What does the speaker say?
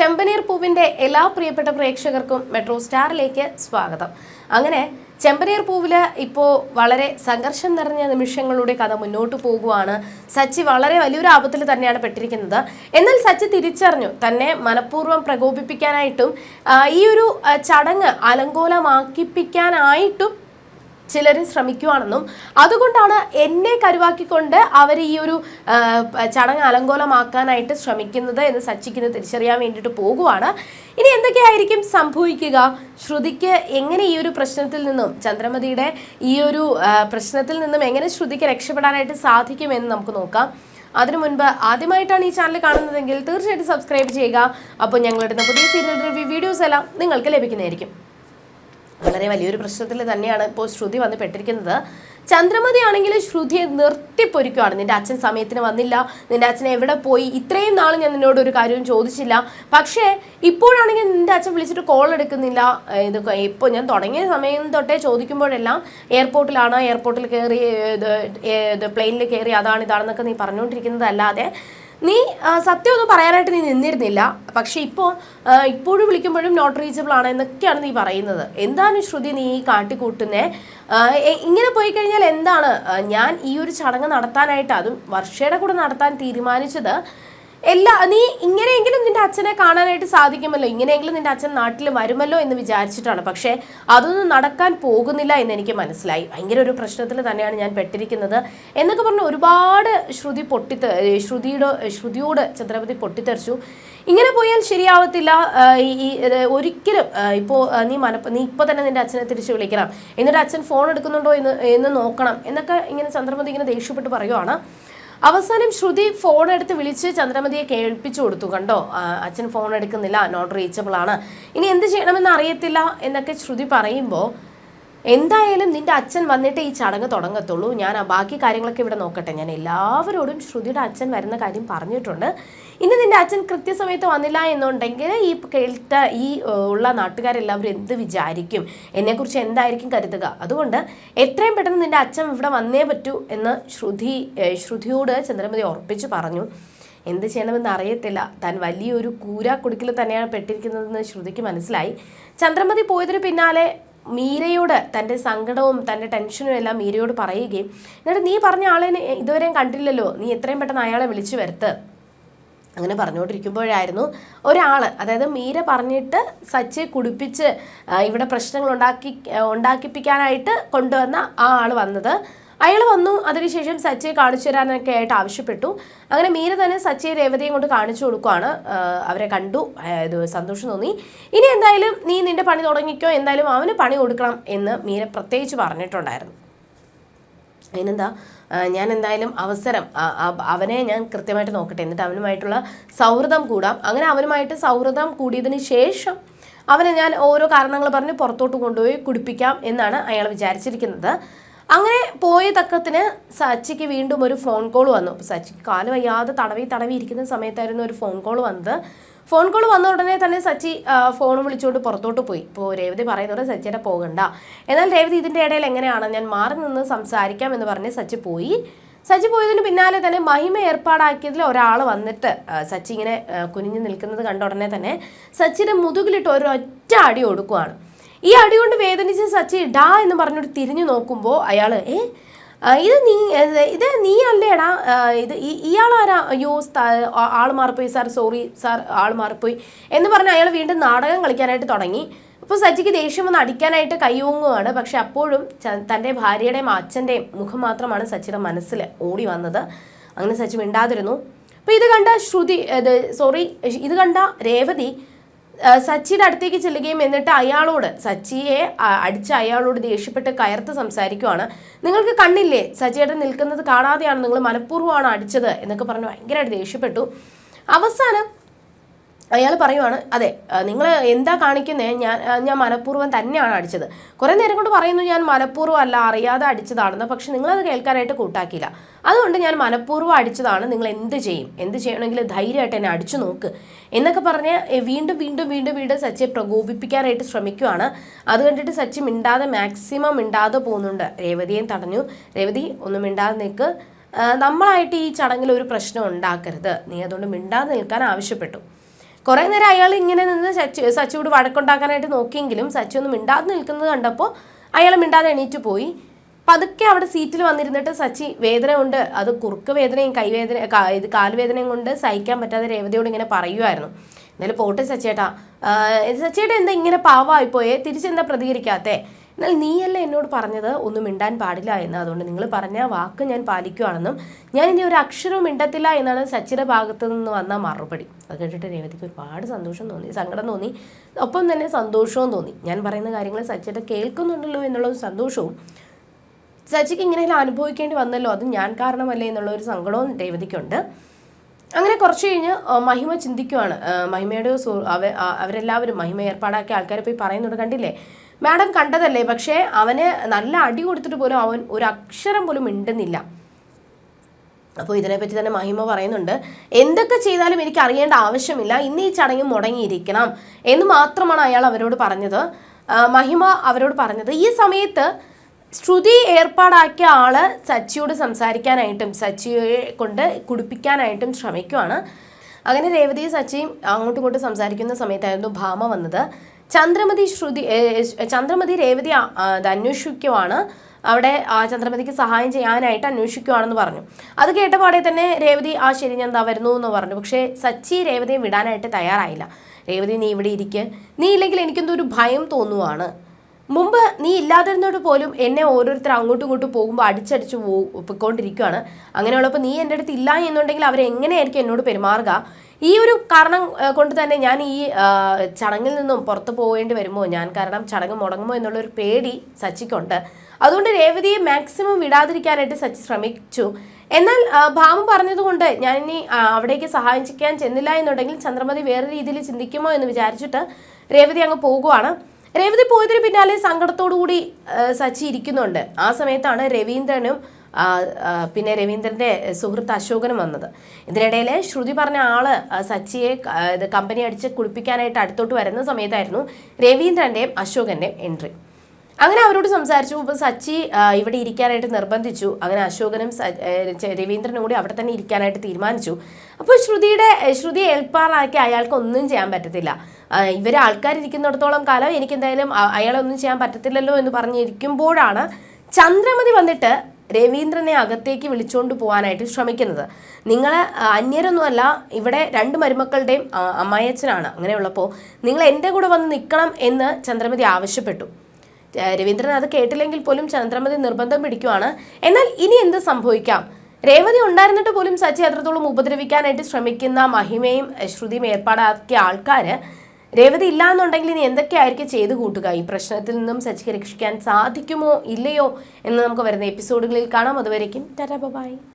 ചെമ്പനീർ പൂവിന്റെ എല്ലാ പ്രിയപ്പെട്ട പ്രേക്ഷകർക്കും മെട്രോ സ്റ്റാറിലേക്ക് സ്വാഗതം. അങ്ങനെ ചെമ്പനീർ പൂവിൽ ഇപ്പോൾ വളരെ സംഘർഷം നിറഞ്ഞ നിമിഷങ്ങളുടെ കഥ മുന്നോട്ട് പോകുവാണ്. സച്ചി വളരെ വലിയൊരു ആപത്തിൽ തന്നെയാണ് പെട്ടിരിക്കുന്നത്. എന്നാൽ സച്ചി തിരിച്ചറിഞ്ഞു. തന്നെ മനഃപൂർവം പ്രകോപിപ്പിക്കാനായിട്ടും ഈ ഒരു ചടങ്ങ് അലങ്കോലമാക്കിപ്പിക്കാനായിട്ടും ചിലർ ശ്രമിക്കുവാണെന്നും അതുകൊണ്ടാണ് എന്നെ കരുവാക്കിക്കൊണ്ട് അവർ ഈ ഒരു ചടങ്ങ് അലങ്കോലമാക്കാനായിട്ട് ശ്രമിക്കുന്നത് എന്ന് സച്ചിക്ക് ഇന്ന് തിരിച്ചറിയാൻ വേണ്ടിയിട്ട് പോകുവാണ്. ഇനി എന്തൊക്കെയായിരിക്കും സംഭവിക്കുക? ശ്രുതിക്ക് എങ്ങനെ ഈ ഒരു പ്രശ്നത്തിൽ നിന്നും ചന്ദ്രമതിയുടെ ഈ ഒരു പ്രശ്നത്തിൽ നിന്നും എങ്ങനെ ശ്രുതിക്ക് രക്ഷപ്പെടാനായിട്ട് സാധിക്കുമെന്ന് നമുക്ക് നോക്കാം. അതിനു മുൻപ് ആദ്യമായിട്ടാണ് ഈ ചാനൽ കാണുന്നതെങ്കിൽ തീർച്ചയായിട്ടും സബ്സ്ക്രൈബ് ചെയ്യുക. അപ്പോൾ ഞങ്ങളിടുന്ന പുതിയ സീരിയൽ റിവ്യൂ വീഡിയോസ് എല്ലാം നിങ്ങൾക്ക് ലഭിക്കുന്നതായിരിക്കും. വളരെ വലിയൊരു പ്രശ്നത്തിൽ തന്നെയാണ് ഇപ്പോൾ ശ്രുതി വന്ന് പെട്ടിരിക്കുന്നത്. ചന്ദ്രമതി ശ്രുതിയെ നിർത്തിപ്പൊരിക്കുവാണ്. നിന്റെ അച്ഛൻ സമയത്തിന് വന്നില്ല. നിന്റെ അച്ഛൻ എവിടെ പോയി? ഇത്രയും നാൾ ഞാൻ നിന്നോട് ഒരു കാര്യവും ചോദിച്ചില്ല. പക്ഷേ ഇപ്പോഴാണെങ്കിൽ നിന്റെ അച്ഛൻ വിളിച്ചിട്ട് കോൾ എടുക്കുന്നില്ല. ഇത് ഇപ്പോൾ ഞാൻ തുടങ്ങിയ സമയം തൊട്ടേ ചോദിക്കുമ്പോഴെല്ലാം എയർപോർട്ടിലാണ് എയർപോർട്ടിൽ കയറി പ്ലെയിനിൽ കയറി അതാണ് ഇതാണെന്നൊക്കെ നീ പറഞ്ഞുകൊണ്ടിരിക്കുന്നത് അല്ലാതെ നീ ആ, സത്യം ഒന്നും പറയാനായിട്ട് നീ നിന്നിരുന്നില്ല. പക്ഷെ ഇപ്പോൾ ഇപ്പോഴും വിളിക്കുമ്പോഴും നോട്ട് റീച്ചബിൾ ആണ് എന്നൊക്കെയാണ് നീ പറയുന്നത്. എന്താണ് ശ്രുതി നീ കാട്ടിക്കൂട്ടുന്നേ? ഇങ്ങനെ പോയി കഴിഞ്ഞാൽ എന്താണ്? ഞാൻ ഈ ഒരു ചടങ്ങ് നടത്താനായിട്ട് അതും വർഷയുടെ കൂടെ നടത്താൻ തീരുമാനിച്ചത് എല്ലാ നീ ഇങ്ങനെയെങ്കിലും നിന്റെ അച്ഛനെ കാണാനായിട്ട് സാധിക്കുമല്ലോ. ഇങ്ങനെയെങ്കിലും നിന്റെ അച്ഛൻ നാട്ടിൽ വരുമല്ലോ എന്ന് വിചാരിച്ചിട്ടാണ്. പക്ഷേ അതൊന്നും നടക്കാൻ പോകുന്നില്ല എന്ന് എനിക്ക് മനസ്സിലായി. ഭയങ്കര ഒരു പ്രശ്നത്തിൽ തന്നെയാണ് ഞാൻ പെട്ടിരിക്കുന്നത്. എന്നൊക്കെ പറഞ്ഞ് ഒരുപാട് ശ്രുതി പൊട്ടിത്ത ശ്രുതിയുടെ ശ്രുതിയോട് ഛത്രപതി പൊട്ടിത്തെറിച്ചു. ഇങ്ങനെ പോയാൽ ശരിയാവത്തില്ല. ഈ ഒരിക്കലും ഇപ്പോൾ നീ മന നീ ഇപ്പോൾ തന്നെ നിന്റെ അച്ഛനെ തിരിച്ചു വിളിക്കണം. എന്നിട്ട് അച്ഛൻ ഫോൺ എടുക്കുന്നുണ്ടോ എന്ന് എന്ന് നോക്കണം എന്നൊക്കെ ഇങ്ങനെ ചന്ദ്രമതി ഇങ്ങനെ ദേഷ്യപ്പെട്ട് പറയുവാണ്. അവസാനം ശ്രുതി ഫോൺ എടുത്ത് വിളിച്ച് ചന്ദ്രമതിയെ കേൾപ്പിച്ചു കൊടുത്തു. കണ്ടോ? അച്ഛൻ ഫോൺ എടുക്കുന്നില്ല നോട്ട് റീച്ചബിൾ ആണ് ഇനി എന്ത് ചെയ്യണമെന്ന് അറിയത്തില്ല എന്നൊക്കെ ശ്രുതി പറയുമ്പോൾ എന്തായാലും നിന്റെ അച്ഛൻ വന്നിട്ട് ഈ ചടങ്ങ് തുടങ്ങത്തുള്ളൂ. ഞാൻ ആ ബാക്കി കാര്യങ്ങളൊക്കെ ഇവിടെ നോക്കട്ടെ. ഞാൻ എല്ലാവരോടും ശ്രുതിയുടെ അച്ഛൻ വരുന്ന കാര്യം പറഞ്ഞിട്ടുണ്ട്. ഇനി നിന്റെ അച്ഛൻ കൃത്യസമയത്ത് വന്നില്ല എന്നുണ്ടെങ്കിൽ ഈ കേൾത്ത ഈ ഉള്ള നാട്ടുകാരെല്ലാവരും എന്ത് വിചാരിക്കും? എന്നെക്കുറിച്ച് എന്തായിരിക്കും കരുതുക? അതുകൊണ്ട് എത്രയും പെട്ടെന്ന് നിന്റെ അച്ഛൻ ഇവിടെ വന്നേ പറ്റൂ എന്ന് ശ്രുതി ശ്രുതിയോട് ചന്ദ്രമതി ഉറപ്പിച്ചു പറഞ്ഞു. എന്ത് ചെയ്യണമെന്ന് അറിയത്തില്ല. താൻ വലിയൊരു കൂരാ കുടുക്കിൽ തന്നെയാണ് പെട്ടിരിക്കുന്നതെന്ന് ശ്രുതിക്ക് മനസ്സിലായി. ചന്ദ്രമതി പോയതിന് പിന്നാലെ മീരയോട് തന്റെ സങ്കടവും തന്റെ ടെൻഷനും എല്ലാം മീരയോട് പറയുകയും എന്നിട്ട് നീ പറഞ്ഞ ആളിനെ ഇതുവരെയും കണ്ടില്ലല്ലോ. നീ എത്രയും പെട്ടെന്ന് അയാളെ വിളിച്ചു വരുത്ത്. അങ്ങനെ പറഞ്ഞുകൊണ്ടിരിക്കുമ്പോഴായിരുന്നു ഒരാൾ അതായത് മീര പറഞ്ഞിട്ട് സച്ചിയെ കുടിപ്പിച്ച് ഇവിടെ പ്രശ്നങ്ങൾ ഉണ്ടാക്കി ഉണ്ടാക്കിപ്പിക്കാനായിട്ട് കൊണ്ടുവന്ന ആ ആൾ വന്നത്. അയാൾ വന്നു അതിനുശേഷം സച്ചിയെ കാണിച്ചു തരാനൊക്കെ ആയിട്ട് ആവശ്യപ്പെട്ടു. അങ്ങനെ മീര തന്നെ സച്ചിയെ രേവതിയും കൊണ്ട് കാണിച്ചു കൊടുക്കുവാണ്. അവരെ കണ്ടു. ഇത് സന്തോഷം തോന്നി. ഇനി എന്തായാലും നീ നിന്റെ പണി തുടങ്ങിക്കോ എന്തായാലും അവന് പണി കൊടുക്കണം എന്ന് മീര പ്രത്യേകിച്ച് പറഞ്ഞിട്ടുണ്ടായിരുന്നു. അതിനെന്താ ഞാൻ എന്തായാലും അവസരം അവനെ ഞാൻ കൃത്യമായിട്ട് നോക്കട്ടെ. എന്നിട്ട് അവനുമായിട്ടുള്ള സൗഹൃദം കൂടാം. അങ്ങനെ അവനുമായിട്ട് സൗഹൃദം കൂടിയതിന് ശേഷം അവനെ ഞാൻ ഓരോ കാരണങ്ങൾ പറഞ്ഞ് പുറത്തോട്ട് കൊണ്ടുപോയി കുടിപ്പിക്കാം എന്നാണ് അയാൾ വിചാരിച്ചിരിക്കുന്നത്. അങ്ങനെ പോയ തക്കത്തിന് സച്ചിക്ക് വീണ്ടും ഒരു ഫോൺ കോൾ വന്നു. അപ്പോൾ സച്ചിക്ക് കാൽ വയ്യാതെ തടവി തടവി ഇരിക്കുന്ന സമയത്തായിരുന്നു ഒരു ഫോൺ കോൾ വന്നത്. ഫോൺ കോൾ വന്ന ഉടനെ തന്നെ സച്ചി ഫോൺ വിളിച്ചുകൊണ്ട് പുറത്തോട്ട് പോയി. ഇപ്പോൾ രേവതി പറയുന്നത് സച്ചിയുടെ പോകണ്ട. എന്നാൽ രേവതി ഇതിന്റെ ഇടയിൽ എങ്ങനെയാണ്? ഞാൻ മാറി നിന്ന് സംസാരിക്കാം എന്ന് പറഞ്ഞ് സച്ചി പോയി. സച്ചി പോയതിന് പിന്നാലെ തന്നെ മഹിമ ഏർപ്പാടാക്കിയതിൽ ഒരാൾ വന്നിട്ട് സച്ചി ഇങ്ങനെ കുനിഞ്ഞു നിൽക്കുന്നത് കണ്ട ഉടനെ തന്നെ സച്ചിന്റെ മുതുകിലിട്ട് ഒരൊറ്റ അടി കൊടുക്കുവാണ് ഈ അടി കൊണ്ട് വേദനിച്ച സച്ചി ഡാ എന്ന് പറഞ്ഞിട്ട് തിരിഞ്ഞു നോക്കുമ്പോൾ അയാൾ ഏ ഇത് നീ ഇത് നീ അല്ലേടാ? ഇത് ഇയാൾ ആരാ? അയ്യോ ആൾ മാറിപ്പോയി സാർ സോറി സാർ ആൾ മാറിപ്പോയി. എന്ന് പറഞ്ഞ് അയാൾ വീണ്ടും നാടകം കളിക്കാനായിട്ട് തുടങ്ങി. അപ്പോൾ സച്ചിക്ക് ദേഷ്യം വന്ന് അടിക്കാനായിട്ട് കൈയോങ്ങുകയാണ് പക്ഷെ അപ്പോഴും തന്റെ ഭാര്യയുടെയും അച്ഛന്റെയും മുഖം മാത്രമാണ് സച്ചിയുടെ മനസ്സിൽ ഓടി വന്നത്. അങ്ങനെ സച്ചി മിണ്ടാതിരുന്നു. അപ്പോൾ ഇത് കണ്ട ശ്രുതി ഇത് സോറി ഇത് കണ്ട രേവതി സച്ചിയുടെ അടുത്തേക്ക് ചെല്ലുകയും എന്നിട്ട് അയാളോട് സച്ചിയെ അടിച്ച അയാളോട് ദേഷ്യപ്പെട്ട് കയർത്ത് സംസാരിക്കുവാണ്. നിങ്ങൾക്ക് കണ്ണില്ലേ? സച്ചിയേട്ടൻ നിൽക്കുന്നത് കാണാതെയാണ് നിങ്ങൾ മനഃപൂർവമാണ് അടിച്ചത് എന്നൊക്കെ പറഞ്ഞ് ഭയങ്കരമായിട്ട് ദേഷ്യപ്പെട്ടു. അവസാനം അയാൾ പറയുവാണ് അതെ നിങ്ങൾ എന്താ കാണിക്കുന്നേ? ഞാൻ ഞാൻ മനഃപൂർവം തന്നെയാണ് അടിച്ചത്. കുറേ നേരം കൊണ്ട് പറയുന്നു ഞാൻ മനഃപൂർവം അല്ല അറിയാതെ അടിച്ചതാണെന്ന് പക്ഷെ നിങ്ങളത് കേൾക്കാനായിട്ട് കൂട്ടാക്കിയില്ല. അതുകൊണ്ട് ഞാൻ മനഃപൂർവം അടിച്ചതാണ് നിങ്ങൾ എന്ത് ചെയ്യും? എന്ത് ചെയ്യണമെങ്കിൽ ധൈര്യമായിട്ട് എന്നെ അടിച്ചു നോക്ക്. എന്നൊക്കെ പറഞ്ഞ് വീണ്ടും വീണ്ടും വീണ്ടും വീണ്ടും സച്ചിയെ പ്രകോപിപ്പിക്കാനായിട്ട് ശ്രമിക്കുവാണ്. അത് കണ്ടിട്ട് സച്ചി മിണ്ടാതെ മാക്സിമം മിണ്ടാതെ പോകുന്നുണ്ട്. രേവതിയെ തടഞ്ഞു. രേവതി ഒന്നും മിണ്ടാതെ നിൽക്ക്. നമ്മളായിട്ട് ഈ ചടങ്ങിൽ ഒരു പ്രശ്നം ഉണ്ടാക്കരുത്. നീ അതുകൊണ്ട് മിണ്ടാതെ നിൽക്കാൻ ആവശ്യപ്പെട്ടു. കുറേ നേരം അയാൾ ഇങ്ങനെ നിന്ന് സച്ചു സച്ചുവോട് വഴക്കുണ്ടാക്കാനായിട്ട് നോക്കിയെങ്കിലും സച്ചു ഒന്നും മിണ്ടാതെ നിൽക്കുന്നത് കണ്ടപ്പോൾ അയാൾ മിണ്ടാതെ എണീറ്റ് പോയി. പതുക്കെ അവിടെ സീറ്റിൽ വന്നിരുന്നിട്ട് സച്ചി വേദന കൊണ്ട് അത് കുറുക്ക് വേദനയും കൈവേദന ഇത് കാൽവേദനയും കൊണ്ട് സഹിക്കാൻ പറ്റാതെ രേവതിയോട് ഇങ്ങനെ പറയുമായിരുന്നു എന്നാലും പോട്ടെ സച്ചേട്ടാ. സച്ചേട്ടാ എന്താ ഇങ്ങനെ പാവമായിപ്പോയേ തിരിച്ചെന്താ പ്രതികരിക്കാത്തേ? എന്നാൽ നീയല്ല എന്നോട് പറഞ്ഞത് ഒന്നും മിണ്ടാൻ പാടില്ല എന്ന്. അതുകൊണ്ട് നിങ്ങൾ പറഞ്ഞ വാക്ക് ഞാൻ പാലിക്കുകയാണെന്നും ഞാൻ ഇനി ഒരു അക്ഷരവും മിണ്ടത്തില്ല എന്നാണ് സച്ചിയുടെ ഭാഗത്തു നിന്ന് വന്ന മറുപടി. അത് കേട്ടിട്ട് രേവതിക്ക് ഒരുപാട് സന്തോഷം തോന്നി സങ്കടം തോന്നി ഒപ്പം തന്നെ സന്തോഷവും തോന്നി. ഞാൻ പറയുന്ന കാര്യങ്ങൾ സച്ചിയുടെ കേൾക്കുന്നുണ്ടല്ലോ എന്നുള്ള ഒരു സന്തോഷവും സച്ചിക്ക് ഇങ്ങനെയെല്ലാം അനുഭവിക്കേണ്ടി വന്നല്ലോ അത് ഞാൻ കാരണമല്ലേ എന്നുള്ള ഒരു സങ്കടവും രേവതിക്കുണ്ട്. അങ്ങനെ കുറച്ച് കഴിഞ്ഞ് മഹിമ ചിന്തിക്കുവാണ്. മഹിമയുടെ അവരെല്ലാവരും മഹിമ ഏർപ്പാടാക്കിയ ആൾക്കാരെ പോയി പറയുന്നുണ്ട്. കണ്ടില്ലേ? മാഡം കണ്ടതല്ലേ? പക്ഷേ അവന് നല്ല അടി കൊടുത്തിട്ട് പോലും അവൻ ഒരു അക്ഷരം പോലും മിണ്ടുന്നില്ല. അപ്പോൾ ഇതിനെപ്പറ്റി തന്നെ മഹിമ പറയുന്നുണ്ട് എന്തൊക്കെ ചെയ്താലും എനിക്ക് അറിയേണ്ട ആവശ്യമില്ല. ഇന്ന് ഈ ചടങ്ങ് മുടങ്ങിയിരിക്കണം. എന്ന് മാത്രമാണ് അയാൾ അവരോട് പറഞ്ഞത്. മഹിമ അവരോട് പറഞ്ഞത് ഈ സമയത്ത് ശ്രുതി ഏർപ്പാടാക്കിയ ആൾ സച്ചിയോട് സംസാരിക്കാനായിട്ടും സച്ചിയെ കൊണ്ട് കുടിപ്പിക്കാനായിട്ടും ശ്രമിക്കുവാണ്. അങ്ങനെ രേവതിയും സച്ചിയും അങ്ങോട്ടും ഇങ്ങോട്ടും സംസാരിക്കുന്ന സമയത്തായിരുന്നു ഭാമ വന്നത്. ചന്ദ്രമതി ശ്രുതി ചന്ദ്രമതി രേവതി അന്വേഷിക്കുവാണ്. അവിടെ ആ ചന്ദ്രമതിക്ക് സഹായം ചെയ്യാനായിട്ട് അന്വേഷിക്കുവാണെന്ന് പറഞ്ഞു. അത് കേട്ടപാടെ തന്നെ രേവതി ആ ശരി ഞാൻ എന്താ വരുന്നു എന്ന് പറഞ്ഞു. പക്ഷേ സച്ചി രേവതിയെ വിടാനായിട്ട് തയ്യാറായില്ല. രേവതി നീ ഇവിടെ ഇരിക്ക്. നീ ഇല്ലെങ്കിൽ എനിക്കെന്തോ ഒരു ഭയം തോന്നുവാണ്. മുമ്പ് നീ ഇല്ലാതിരുന്നോട് പോലും എന്നെ ഓരോരുത്തർ അങ്ങോട്ടും ഇങ്ങോട്ടും പോകുമ്പോൾ അടിച്ചടിച്ച് പൊയ്ക്കൊണ്ടിരിക്കുകയാണ് അങ്ങനെയുള്ളപ്പോൾ നീ എന്റെ അടുത്ത് ഇല്ല എന്നുണ്ടെങ്കിൽ അവരെങ്ങനെയായിരിക്കും എന്നോട് പെരുമാറുക? ഈ ഒരു കാരണം കൊണ്ട് തന്നെ ഞാൻ ഈ ചടങ്ങിൽ നിന്നും പുറത്തു പോകേണ്ടി വരുമോ? ഞാൻ കാരണം ചടങ്ങ് മുടങ്ങുമോ എന്നുള്ളൊരു പേടി സച്ചിക്കുണ്ട്. അതുകൊണ്ട് രേവതിയെ മാക്സിമം വിടാതിരിക്കാനായിട്ട് സച്ചി ശ്രമിച്ചു. എന്നാൽ ഭാമു പറഞ്ഞതുകൊണ്ട് ഞാൻ ഇനി അവിടേക്ക് സഹായിക്കാൻ ചെന്നില്ല എന്നുണ്ടെങ്കിൽ ചന്ദ്രമതി വേറെ രീതിയിൽ ചിന്തിക്കുമോ എന്ന് വിചാരിച്ചിട്ട് രേവതി അങ്ങ് പോകുവാണ്. രേവതി പോയതിന് പിന്നാലെ സങ്കടത്തോടു കൂടി സച്ചി ഇരിക്കുന്നുണ്ട്. ആ സമയത്താണ് രവീന്ദ്രനും പിന്നെ രവീന്ദ്രന്റെ സുഹൃത്ത് അശോകനും വന്നത്. ഇതിനിടയിൽ ശ്രുതി പറഞ്ഞ ആൾ സച്ചിയെ ഇത് കമ്പനി അടിച്ച് കുളിപ്പിക്കാനായിട്ട് അടുത്തോട്ട് വരുന്ന സമയത്തായിരുന്നു രവീന്ദ്രന്റെയും അശോകന്റെയും എൻട്രി. അങ്ങനെ അവരോട് സംസാരിച്ചു. ഇപ്പോൾ സച്ചി ഇവിടെ ഇരിക്കാനായിട്ട് നിർബന്ധിച്ചു. അങ്ങനെ അശോകനും രവീന്ദ്രനും കൂടി അവിടെ തന്നെ ഇരിക്കാനായിട്ട് തീരുമാനിച്ചു. അപ്പോൾ ശ്രുതിയുടെ ശ്രുതി ഏൽപ്പാറാക്കി അയാൾക്ക് ഒന്നും ചെയ്യാൻ പറ്റത്തില്ല. ഇവർ ആൾക്കാരിരിക്കുന്നിടത്തോളം കാലം എനിക്ക് എന്തായാലും അയാളെ ഒന്നും ചെയ്യാൻ പറ്റത്തില്ലല്ലോ എന്ന് പറഞ്ഞിരിക്കുമ്പോഴാണ് ചന്ദ്രമതി വന്നിട്ട് രവീന്ദ്രനെ അകത്തേക്ക് വിളിച്ചുകൊണ്ട് പോകാനായിട്ട് ശ്രമിക്കുന്നത്. നിങ്ങൾ അന്യരൊന്നുമല്ല ഇവിടെ രണ്ട് മരുമക്കളുടെയും അമ്മായച്ചനാണ് അങ്ങനെയുള്ളപ്പോൾ നിങ്ങൾ എന്റെ കൂടെ വന്ന് നിൽക്കണം എന്ന് ചന്ദ്രമതി ആവശ്യപ്പെട്ടു. രവീന്ദ്രൻ അത് കേട്ടില്ലെങ്കിൽ പോലും ചന്ദ്രമതി നിർബന്ധം പിടിക്കുവാണ്. എന്നാൽ ഇനി എന്ത് സംഭവിക്കാം? രേവതി ഉണ്ടായിരുന്നിട്ട് പോലും സച്ചി അത്രത്തോളം ഉപദ്രവിക്കാനായിട്ട് ശ്രമിക്കുന്ന മഹിമയും ശ്രുതിയും ഏർപ്പാടാക്കിയ ആൾക്കാര് രേവതി ഇല്ല എന്നുണ്ടെങ്കിൽ ഇനി എന്തൊക്കെയായിരിക്കും ചെയ്തു കൂട്ടുക? ഈ പ്രശ്നത്തിൽ നിന്നും സജ്ജീകരിക്കാൻ സാധിക്കുമോ ഇല്ലയോ എന്ന് നമുക്ക് വരുന്ന എപ്പിസോഡുകളിൽ കാണാം. അതുവരേക്കും ടാറ്റാ ബൈ.